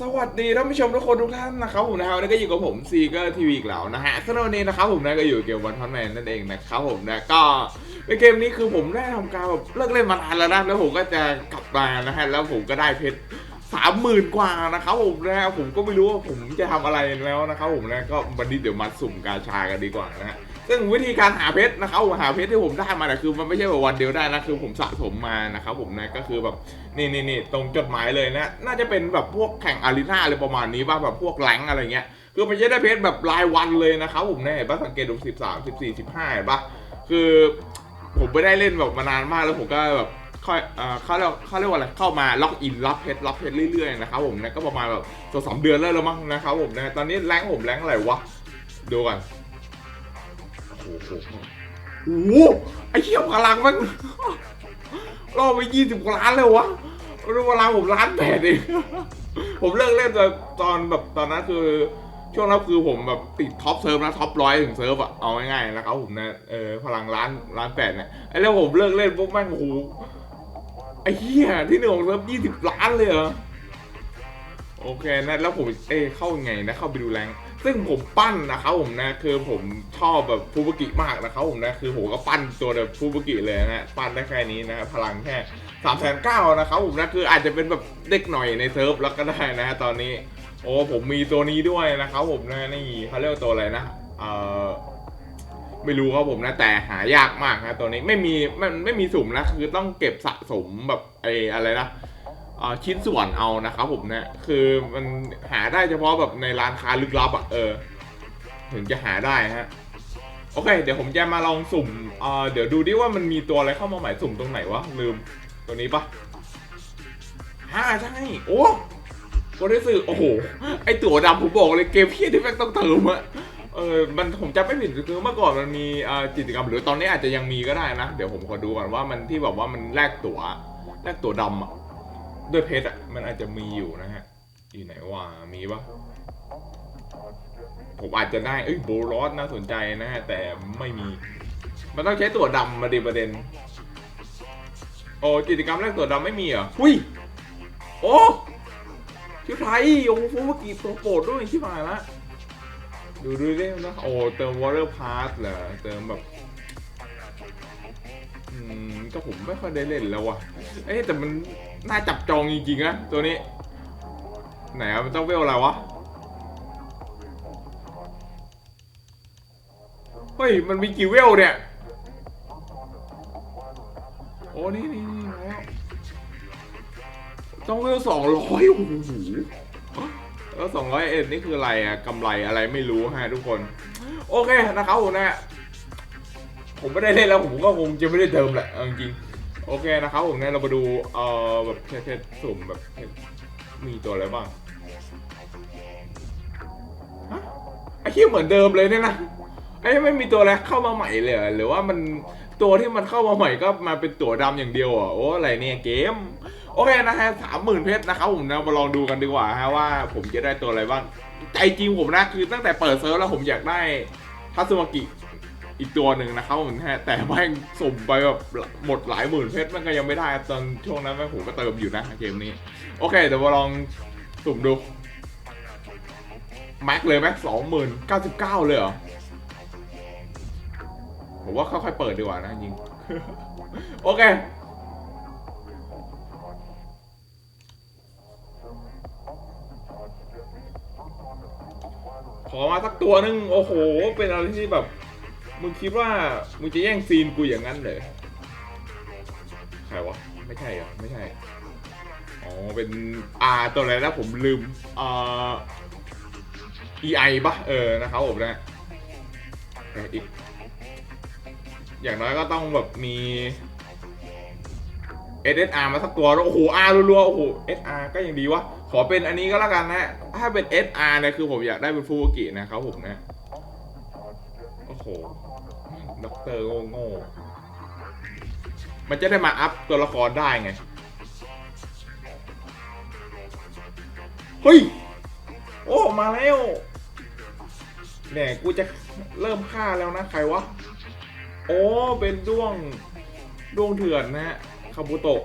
สวัสดีท่านผู้ชมทุกคนทุกท่านนะครับผมนะครับวันนี้ก็อยู่กับผมซีเกอร์ทีวีอีกแล้วนะฮะสำหรับวันนี้นะครับผมนะก็อยู่เกมวันพันแมนนั่นเองนะครับผมนะก็ในเกมนี้คือผมได้ทำการแบบเลิกเล่นมานานแล้วนะแล้วผมก็จะกลับมานะฮะแล้วผมก็ได้เพชรสามหมื่นกว่านะครับผมนะผมก็ไม่รู้ว่าผมจะทำอะไรแล้วนะครับผมนะก็วันนี้เดี๋ยวมาสุ่มกาชากันดีกว่านะฮะ ซึ่งวิธีการหาเพชรนะครับหาเพชรที่ผมได้มาเนี่ยคือมันไม่ใช่แบบวันเดียวได้นะคือผมสะสมมานะครับผมนะก็คือแบบนี่นี่นี่ตรงจดหมายเลยนะน่าจะเป็นแบบพวกแข่งอารีนาอะไรประมาณนี้ป่ะแบบพวกแรงอะไรเงี้ยคือมันจะได้เพชรแบบรายวันเลยนะครับผมเนี่ยเห็นปะสังเกตดูสิบสามสิบสี่สิบห้าเห็นป่ะคือผมไม่ได้เล่นแบบมานานมากแล้วผมก็แบบค่อยเอ่อเขาเรียกเขาเรียกว่าอะไรเข้ามาล็อกอินรับเพชรรับเพชรเรื่อยๆนะครับผมนะก็ประมาณแบบสองสามเดือนแล้วละมั้งนะครับผมนะตอนนี้แรงผมแรงอะไรวะดูกันโอ้โห โอ้โหไอ้เชี่ยพลังมันรอไปยี่สิบกว่าล้านเลยวะรู้พลังผมล้านแปดเองผมเลิกเล่นตอนตอนแบบตอนนั้นคือช่วงนั้นคือผมแบบติดท็อปเซิร์ฟนะท็อปร้อยถึงเซิร์ฟอะเอาง่ายๆนะครับผมนะเออพลังล้านล้านแปดเนี่ยไอ้แล้วผมเลิกเล่นปุ๊บแม่งโอ้โหไอ้เหี้ยที่หนึ่งของเซิร์ฟยี่สิบล้านเลยเหรอ โอเคนะแล้วผมเอ้เข้ายังไงนะเข้าไปดูแรงซึ่งผมปั้นนะครับผมนะคือผมชอบแบบฟูบุกิมากนะครับผมนะคือผมก็ปั้นตัวแบบฟูบุกิเลยนะปั้นได้แค่นี้นะพลังแค่สามแสนเก้านะครับผมนะคืออาจจะเป็นแบบเด็กหน่อยในเซิร์ฟแล้วก็ได้นะตอนนี้ โอ้ผมมีตัวนี้ด้วยนะครับผมนะนี่เขาเรียกตัวอะไรนะเอ่อไม่รู้ครับผมนะแต่หายากมากนะตัวนี้ไม่มีมันไม่มีสุ่มนะคือต้องเก็บสะสมแบบไอ้อะไรนะ ชิ้นส่วนเอานะครับผมเนี่ยคือมันหาได้เฉพาะแบบในร้านค้าลึกลับอะเออ ถึงจะหาได้ฮะโอเค เดี๋ยวผมจะมาลองสุ่มเออเดี๋ยวดูดิว่ามันมีตัวอะไรเข้ามาใหม่สุ่มตรงไหนวะลืมตัวนี้ปะฮ่าใช่โอ้ตัวที่สื่อโอ้โหไอตัวดำผมบอกเลยเกมพี่ที่แม่งต้องเติมอะเออมันผมจำไม่ผิดคือเมื่อก่อนมันมีเอ่อกิจกรรมหรือตอนนี้อาจจะยังมีก็ได้นะ เดี๋ยวผมขอดูก่อนว่ามันที่แบบว่ามันแลกตั๋วแลกตั๋วดำอะ ด้วยเพชรอะ มันอาจจะมีอยู่นะฮะ อยู่ไหนว่ามีปะผมอาจจะได้ เอ้ยโบรอสน่าสนใจนะฮะ แต่ไม่มี มันต้องใช้ตัวดำมาดีประเด็น โอ้กิจกรรมแรกตัวดำไม่มีเหรอหุยโอ้ชิวไทยโอ้ฟูเมื่อกี้ตัวโปรดด้วยชิบหายละดูดูดินะโอ้เติมวอเตอร์พาร์เหรอเติมแบบ อืม ก็ผมไม่ค่อยได้เล่นแล้วว่ะเอ้แต่มันน่าจับจองจริงๆนะตัวนี้ ไหนอะมันต้องเวลอะไรวะ เฮ้ย มันมีกี่เวลเนี่ย โอ้ นี่นี่นี่แล้วต้องเวลสองร้อยโอ้โหแล้วสองร้อยเอ็ดนี่คืออะไรอะกำไรอะไรไม่รู้ฮะทุกคน โอเคนะครับผมนะ ผมไม่ได้เล่นแล้วผมก็คงจะไม่ได้เติมแหละเอาจริงๆโอเคนะครับผมเนี่ยเรามาดูเอ่อแบบเพชรสุ่มแบบเพชรมีตัวอะไรบ้างฮะไอ้ที่เหมือนเดิมเลยเนี่ยนะไอ้ไม่มีตัวอะไรเข้ามาใหม่เลยหรือว่ามันตัวที่มันเข้ามาใหม่ก็มาเป็นตัวดำอย่างเดียวอะโอ้อะไรเนี่ยเกมโอเคนะฮะสามหมื่นเพชรนะครับผมนะมาลองดูกันดีกว่าฮะว่าผมจะได้ตัวอะไรบ้างใจจริงผมนะคือตั้งแต่เปิดเซิร์ฟแล้วผมอยากได้ทัตสึมากิ อีกตัวหนึ่งนะครับผมฮะแต่แม่งสุ่มไปแบบหมดหลายหมื่นเพชรมันก็ยังไม่ได้ตอนช่วงนั้นแม่งผมก็เติมอยู่นะเกมนี้ โอเคเดี๋ยวมาลองสุ่มดูแม็กเลยไหมสองหมื่นเก้าสิบเก้าเลยเหรอผมว่าค่อยๆเปิดดีกว่านะจริง โอเคขอมาสักตัวหนึง โอ้โห เป็นอะไรที่แบบ มึงคิดว่ามึงจะแย่งซีนกูอย่างนั้นเลยใครวะ ไม่ใช่เหรอ ไม่ใช่ อ๋อ เป็นอ่าตัวอะไรนะผมลืมอ่า EI ปะเออ นะครับผมนะอออีกอย่างน้อยก็ต้องแบบมี SSR มาสักตัวแล้วโอ้โห R รัวๆ โอ้โห SR ก็ยังดีวะ ขอเป็นอันนี้ก็แล้วกันนะ ถ้าเป็น SR เนี่ยคือผมอยากได้เป็นฟูกินะครับผมนะ ด็อกเตอร์โง่ๆมันจะได้มาอัพตัวละครได้ไง เฮ้ย โอ้ มาแล้วเนี่ยกูจะเริ่มฆ่าแล้วนะ ใครวะ โอ้ เป็นด้วงด้วงเถื่อนนะฮะคาบุโตะ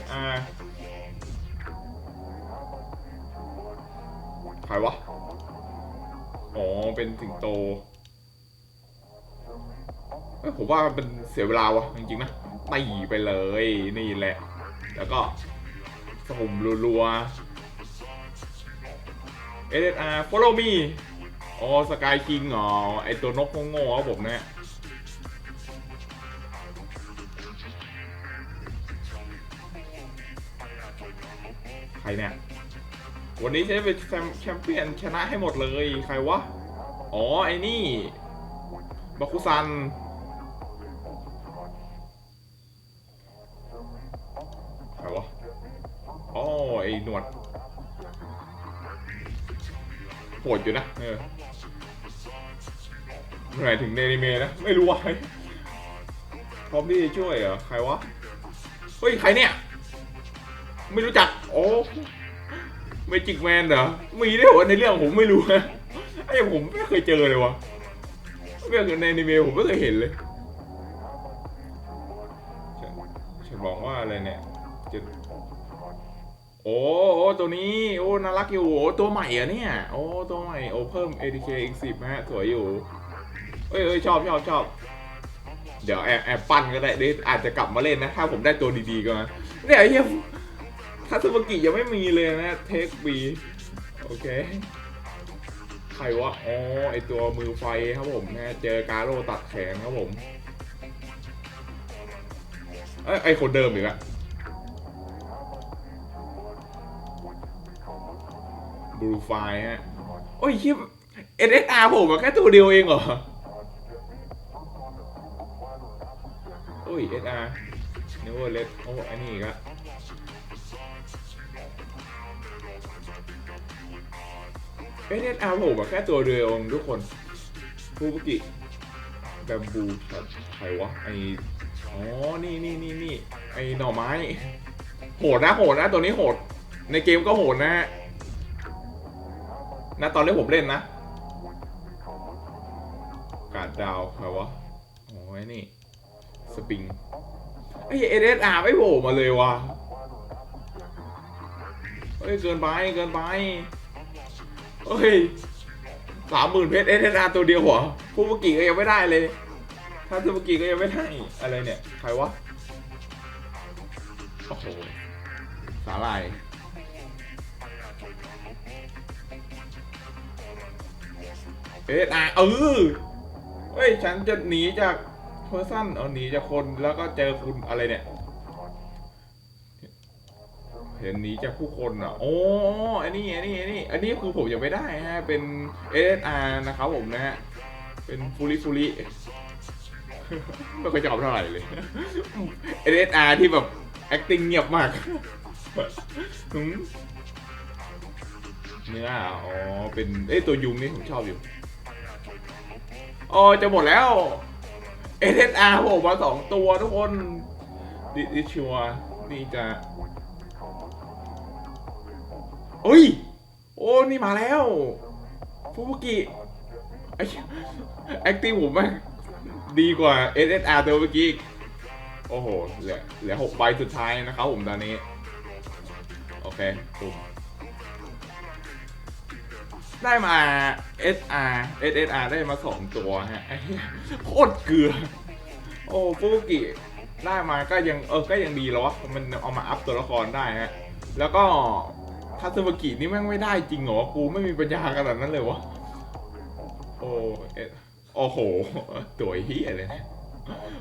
SR ใครวะ อ๋อ เป็นสิงโต ผมว่ามันเป็นเสียเวลาวะจริงๆนะตีไปเลยนี่แหละ แล้วก็สมรัวๆ SSR follow me อ๋อสกายคิงอ๋อไอตัวนกโง่ๆครับผมเนี่ยใครเนี่ย วันนี้ฉันจะเป็นแชมแชมเปี้ยนชนะให้หมดเลย ใครวะ อ๋อ ไอ้นี่ บาคุซัน โหดอยู่นะเออเมื่อไหร่ถึงในอนิเมะนะ ไม่รู้วะพร้อมที่จะช่วยเหรอ ใครวะ เฮ้ย ใครเนี่ย ไม่รู้จัก โอ้เมจิกแมนเหรอ มีด้วยเหรอในเรื่องผมไม่รู้นะไอ้ผมไม่เคยเจอเลยวะเรื่องในอนิเมะผมไม่เคยเห็นเลยฉันบอกว่าอะไรเนี่ย อ้โอ้ตัวนี้ โอ้ น่ารักอยู่ โอ้ ตัวใหม่เหรอะเนี่ย โอ้ ตัวใหม่ โอ้ เพิ่ม ATK อีกสิบฮะ สวยอยู่ เอ้ยเอ้ยชอบชอบชอบ เดี๋ยวแอบแอบปั้นก็ได้เดี๋ยวอาจจะกลับมาเล่นนะ ถ้าผมได้ตัวดีๆก็มาเนี่ยไอ้เหี้ยทัตสึมากิยังไม่มีเลยนะ เทคบีโอเค ใครวะ อ๋อ ไอตัวมือไฟครับผมนะเจอกาโร่ตัดแขนครับผม เอ้ย ไอคนเดิมอีกอะ บลูไฟฮะ โอ้ยชิบ NSR ผมอะแค่ตัวเดียวเองเหรอ โอ้ย SR Never Let โอ้อันนี้อีกอะเอสเอสอาร์ผมอะแค่ตัวเดียวเองทุกคนฟูบุกิแบมบูช็อตใครวะไออ๋อ นี่นี่นี่นี่ไอหน่อไม้ โหดนะโหดนะ ตัวนี้โหด ในเกมก็โหดนะฮะ นะตอนที่ผมเล่นนะกาดดาวใครวะโอ้ยนี่ สปริงไอเอเอสอาร์ไม่โผล่มาเลยวะเฮ้ย เกินไป เกินไป เฮ้ยสามหมื่นเพชรเอสอาร์ตัวเดียวเหรอฟูบุกิก็ยังไม่ได้เลยถ้าฟูบุกิก็ยังไม่ได้อะไรเนี่ย ใครวะ โอ้โหสาลาย เอสอาร์เออเฮ้ยฉันจะหนีจากเพอร์ซันเอาหนีจากคนแล้วก็เจอคุณอะไรเนี่ย เห็นหนีจากผู้คนอะโอ้อันนี้อันนี้อันนี้อันนี้คือผมยังไม่ได้ฮะเป็น SSR นะครับผมนะฮะเป็นฟูริฟูริไม่ค่อยชอบเท่าไหร่เลย SSR ที่แบบ acting เงียบมากเนื้ออ๋อเป็นเอ้ยตัวยุงนี่ผมชอบอยู่ โอ๋อจะหมดแล้ว SSR ผมมาสองตัวทุกคนดิดิชัวนี่จะเฮ้ย โอ้ นี่มาแล้ว ฟูบุกิไอแอคทีฟผมแม่งดีกว่า SSR ตัวเมื่อกี้อีกโอ้โห เหลือเหลือหกใบสุดท้ายนะครับผมตอนนี้ โอเคปุ๊บ ได้มา SR SSR ได้มาสองตัวฮะโคตรเกลือ โอ้ฟูบุกิได้มาก็ยังเออก็ยังดีแล้ววะมันเอามาอัพตัวละครได้ฮะ แล้วก็คาซึมากินี่แม่งไม่ได้จริงเหรอกูไม่มีปัญญาขนาดนั้นเลยวะโอ้เอโอ้โห ตัวเฮียเลยนะ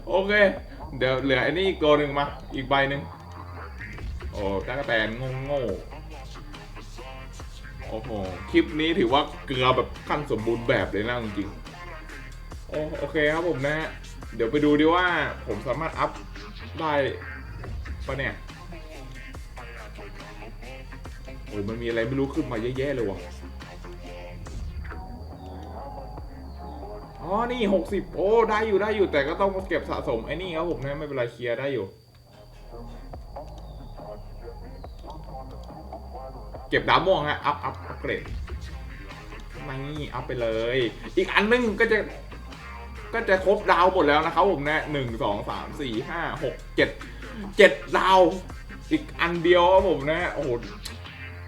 โอเค เดี๋ยวเหลืออันนี้อีกตัวหนึ่งมา อีกใบหนึ่งโอ้ตากแตนงงโง่ โอ้โห คลิปนี้ถือว่าเกลือแบบขั้นสมบูรณ์แบบเลยนะจริงๆโอโอเคครับผมนะฮะ เดี๋ยวไปดูดีว่าผมสามารถอัพได้ปะเนี่ย โอ้มันมีอะไรไม่รู้ขึ้นมาเยอะแยะเลยวะอ๋อ นี่หกสิบโอ้ ได้อยู่ได้อยู่แต่ก็ต้องเก็บสะสมไอ้นี่ครับผมนะไม่เป็นไรเคลียร์ได้อยู่ เก็บดาวม่วงฮะ อัพอัพอัพเกรดนี่อัพไปเลย อีกอันนึงก็จะ ก็จะครบดาวหมดแล้วนะครับผมนะหนึ่งสองสามสี่ห้าหกเจ็ดเจ็ดดาว อีกอันเดียวครับผมนะโอ้โห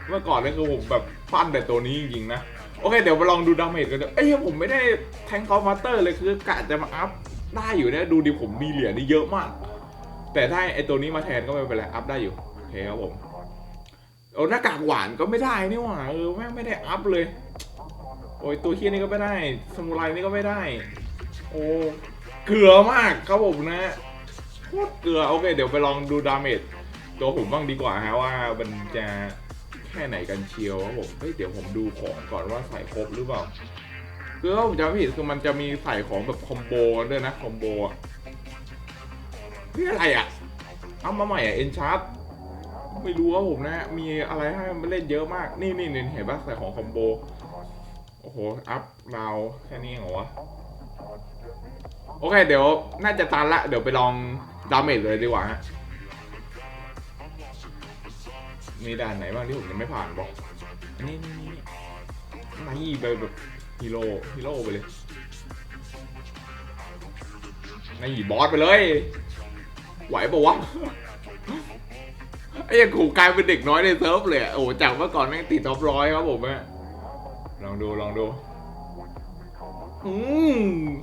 เมื่อก่อนนี่คือผมแบบปั้นแต่ตัวนี้จริงๆนะ โอเค เดี๋ยวมาลองดูดาเมจกันเอะเอ้ยผมไม่ได้แทงคอมมาเตอร์เลยคือกะจะมาอัพได้อยู่นะดูดิผมมีเหรียญนี่เยอะมาก แต่ถ้าไอตัวนี้มาแทนก็ไม่เป็นไรอัพได้อยู่โอเคครับผม โอ้หน้ากากหวานก็ไม่ได้นี่หว่าเออแม่งไม่ได้อัพเลย โอ้ยตัวเฮียนี่ก็ไม่ได้สมุไรนี่ก็ไม่ได้ โอ้เกลือมากครับผมนะโคตรเกลือโอเค เดี๋ยวไปลองดูดาเมจตัวผมบ้างดีกว่าฮะว่ามันจะแค่ไหนกันเชียวครับผมเฮ้ยเดี๋ยวผมดูของก่อนว่าใส่ครบหรือเปล่าคือผมจำผิดคือมันจะมีใส่ของแบบคอมโบด้วยนะคอมโบอะนี่อะไรอะ เอามาใหม่อะเอ็นชาร์ป ไม่รู้ครับผมนะ มีอะไรให้มันเล่นเยอะมาก นี่นี่เห็นปะใส่ของคอมโบ โอ้โห อัพเราวแค่นี้เหรอวะ โอเค เดี๋ยว น่าจะตันละ เดี๋ยวไปลองดาเมจเลยดีกว่าฮะ มีด่านไหนบ้างที่ผมยังไม่ผ่านบอกอันนี้นี่นี่นี่ไปแบบฮีโร่ฮีโร่ไปเลยนี่บอสไปเลย ไหวปะวะ ไอ้ยังกูกลายเป็นเด็กน้อยในเซิร์ฟเลยอะโอ้จากเมื่อก่อนแม่งติดท็อปร้อยครับผมอะลองดูลองดู อืม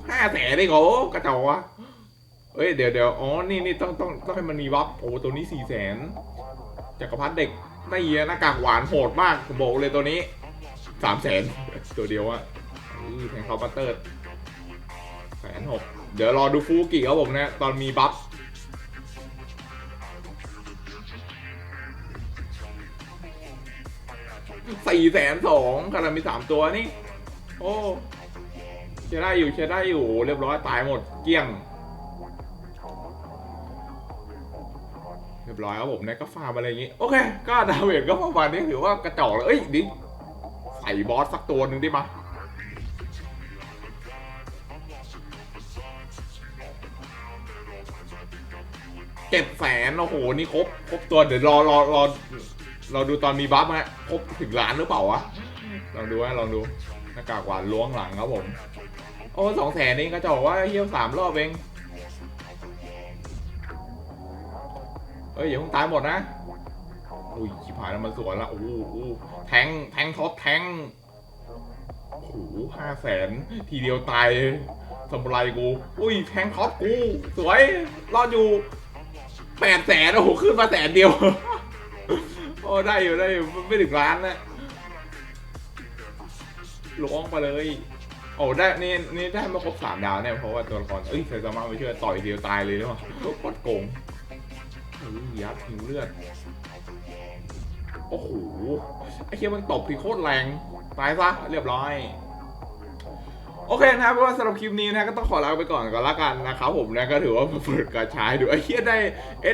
ห้าแสนได้เหรอกระจอกวะเอ้ยเดี๋ยวเดี๋ยวอ๋อนี่นี่ต้องต้องต้องให้มันมีวับโอ้ตัวนี้สี่แสนจักรพรรดิเด็กไม่เหี้ยหน้ากากหวานโหดมากผมบอกเลยตัวนี้สามแสนตัวเดียวอะแทงเขาบัตเตอร์แสนหกเดี๋ยวรอดูฟูกิครับผมนะ ตอนมีบัฟ สี่แสนสองขนาดมีสามตัวนี่ โอ้เชื่อได้อยู่เชื่อได้อยู่เรียบร้อยตายหมดเกลี้ยง เรียบร้อยครับผมเนี่ยก็ฟาร์มอะไรอย่างงี้ โอเค ก็ดาเมจก็ประมาณนี้ถือว่ากระจอกเลยเอ้ยดิใส่บอสสักตัวหนึ่งได้ไหมเจ็ดแสนโอ้โห นี่ครบ ครบตัว เดี๋ยวรอรอรอ เรอดูตอนมีบัฟฮะครบถึงล้านหรือเปล่าวะ ลองดูฮะลองดู หน้ากากหวานล้วงหลังครับผม โอ้สองแสนนี่ก็จะบอกว่าเฮี้ยวสามรอบเองเฮ้ยอย่าเพิ่งตายหมดนะ อุ้ยชิบหายแล้วมันสวนละโอ้โหโอ้โหแทงแทงท็อปแทงโอ้โหห้าแสนทีเดียวตายสมุไรกู อุ้ยแทงท็อปกู สวย รอดอยู่แปดแสนโอ้โหขึ้นมาแสนเดียว โอ้ได้อยู่ได้อยู่ไม่ถึงล้านนะล้วงไปเลย โอ้ได้นี่นี่ได้มาครบสามดาวเนี่ยเพราะว่าตัวละครเอ้ยไซซามาไม่เชื่อต่อยเดียวตายเลยหรือเปล่าโคตรโกงเฮ้ยยัดหิวเลือดโอ้โหไอ้เคียมันตบที่โคตรแรงตายซะเรียบร้อย โอเคนะครับเพราะว่าสำหรับคลิปนี้นะก็ต้องขอลาไปก่อนก่อนละกันนะครับผมนะก็ถือว่าเปิดกระชายดูไอ้เคียได้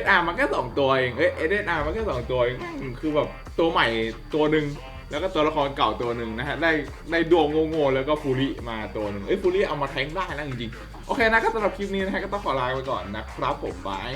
SR มาแค่สองตัวเองเอ้ย SR มาแค่สองตัวเองคือแบบตัวใหม่ตัวหนึ่งแล้วก็ตัวละครเก่าตัวหนึ่งนะฮะได้ได้ดวงโง่ๆแล้วก็ฟูริมาตัวหนึ่งเอ้ยฟูริเอามาแทงได้นะจริงๆโอเคนะก็สำหรับคลิปนี้นะฮะก็ต้องขอลาไปก่อนนะครับผมบาย